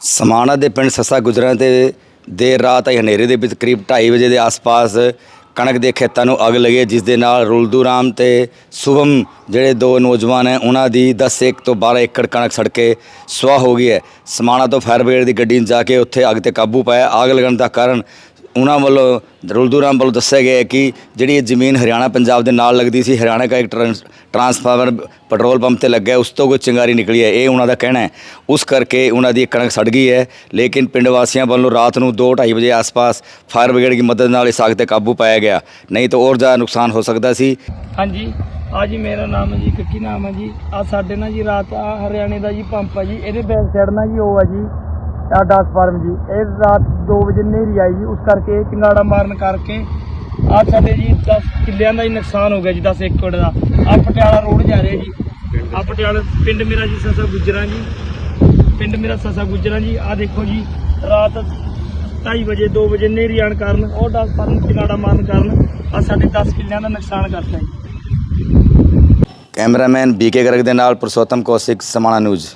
ਸਮਾਣਾ ਦੇ ਪਿੰਡ ਸੱਸਾ ਗੁਜਰਾਂ ਤੇ ਦੇਰ ਰਾਤ ਆਈ ਹਨੇਰੇ ਦੇ ਵਿੱਚ ਕਰੀਬ 2:30 ਵਜੇ ਦੇ ਆਸ-ਪਾਸ ਕਣਕ ਦੇ ਖੇਤਾਂ ਨੂੰ ਅੱਗ ਲੱਗੀ, ਜਿਸ ਦੇ ਨਾਲ ਰੁਲਦੂ ਰਾਮ ਤੇ ਸ਼ੁਭਮ ਜਿਹੜੇ ਦੋ ਨੌਜਵਾਨ ਹੈ, ਉਹਨਾਂ ਦੀ 10 ਏਕ ਤੋਂ 12 ਏਕੜ ਕਣਕ ਸੜ ਕੇ ਸੁਆਹ ਹੋ ਗਈ ਹੈ। ਸਮਾਣਾ ਤੋਂ ਫਾਇਰ ਬ੍ਰਿਗੇਡ ਦੀ ਗੱਡੀ ਜਾ ਕੇ ਉੱਥੇ ਅੱਗ ਤੇ ਕਾਬੂ ਪਾਇਆ। ਅੱਗ ਲੱਗਣ ਦਾ ਕਾਰਨ ਉਹਨਾਂ ਵੱਲੋਂ ਰੁਲਦੂ ਰਾਮ ਵੱਲੋਂ ਦੱਸਿਆ ਗਿਆ ਕਿ ਜਿਹੜੀ ਇਹ ਜ਼ਮੀਨ ਹਰਿਆਣਾ, ਪੰਜਾਬ ਦੇ ਨਾਲ ਲੱਗਦੀ ਸੀ, ਹਰਿਆਣਾ ਦਾ ਇੱਕ ਟਰਾਂਸਫਾਰਮਰ ਪੈਟਰੋਲ ਪੰਪ ਤੇ ਲੱਗਾ ਉਸ ਤੋਂ ਕੋਈ ਚਿੰਗਾਰੀ ਨਿਕਲੀ ਹੈ, ਇਹ ਉਹਨਾਂ ਦਾ ਕਹਿਣਾ ਹੈ। ਉਸ ਕਰਕੇ ਉਹਨਾਂ ਦੀ ਕਣਕ ਸੜ ਗਈ ਹੈ, ਲੇਕਿਨ ਪਿੰਡ ਵਾਸੀਆਂ ਵੱਲੋਂ ਰਾਤ ਨੂੰ 2:30 ਵਜੇ ਆਸ-ਪਾਸ ਫਾਇਰ ਬ੍ਰਿਗੇਡ ਦੀ ਮਦਦ ਨਾਲ ਇਸ ਅੱਗ ਤੇ ਕਾਬੂ ਪਾਇਆ ਗਿਆ। ਨਹੀਂ ਤਾਂ ਹੋਰ ਜ਼ਿਆਦਾ ਨੁਕਸਾਨ ਹੋ ਸਕਦਾ ਸੀ। ਹਾਂਜੀ, ਆ ਜੀ ਮੇਰਾ ਨਾਮ ਹੈ ਜੀ ਕੱਕੀ ਨਾਮ ਹੈ ਜੀ? ਆ ਸਾਡੇ ਨਾਲ ਜੀ ਰਾਤ, ਆ ਹਰਿਆਣੇ ਦਾ ਜੀ ਪੰਪ ਆ ਜੀ, ਇਹਦੇ ਬੈਕ ਸਾਈਡ ਨਾਲ ਜੀ ਉਹ ਆ ਜੀ, ਆ 10 ਫਾਰਮ ਜੀ। ਇਹ ਰਾਤ 2 ਵਜੇ ਨੇਰੀ ਆਈ ਜੀ, ਉਸ ਕਰਕੇ ਇਹ ਮਾਰਨ ਕਰਕੇ ਆ ਸਾਡੇ ਜੀ 10 ਕਿੱਲਿਆਂ ਦਾ ਹੀ ਨੁਕਸਾਨ ਹੋ ਗਿਆ ਜੀ 10 ਏਕੜ ਦਾ। ਆ ਪਟਿਆਲਾ ਰੋਡ ਜਾ ਰਿਹਾ ਜੀ। ਆ ਪਟਿਆਲਾ ਪਿੰਡ ਮੇਰਾ ਜੀ ਸਸਾ ਗੁਜਰਾਂ ਜੀ। ਪਿੰਡ ਮੇਰਾ ਸਸਾ ਗੁਜਰਾਂ ਜੀ। ਆ ਦੇਖੋ ਜੀ, ਰਾਤ 2:30 ਵਜੇ 2 ਵਜੇ ਨੇਰੀ ਆਣ ਕਾਰਨ, ਉਹ 10 ਫਾਰਮ ਚਿੰਗਾੜਾ ਮਾਰਨ ਕਾਰਨ ਆ ਸਾਡੇ 10 ਕਿੱਲਿਆਂ ਦਾ ਨੁਕਸਾਨ ਕਰਤਾ ਜੀ। ਕੈਮਰਾਮੈਨ ਬੀਕੇ ਗਰਗ ਦੇ ਨਾਲ ਪੁਰਸ਼ੋਤਮ ਕੌਸ਼ਿਕ, ਸਮਾਣਾ ਨਿਊਜ਼।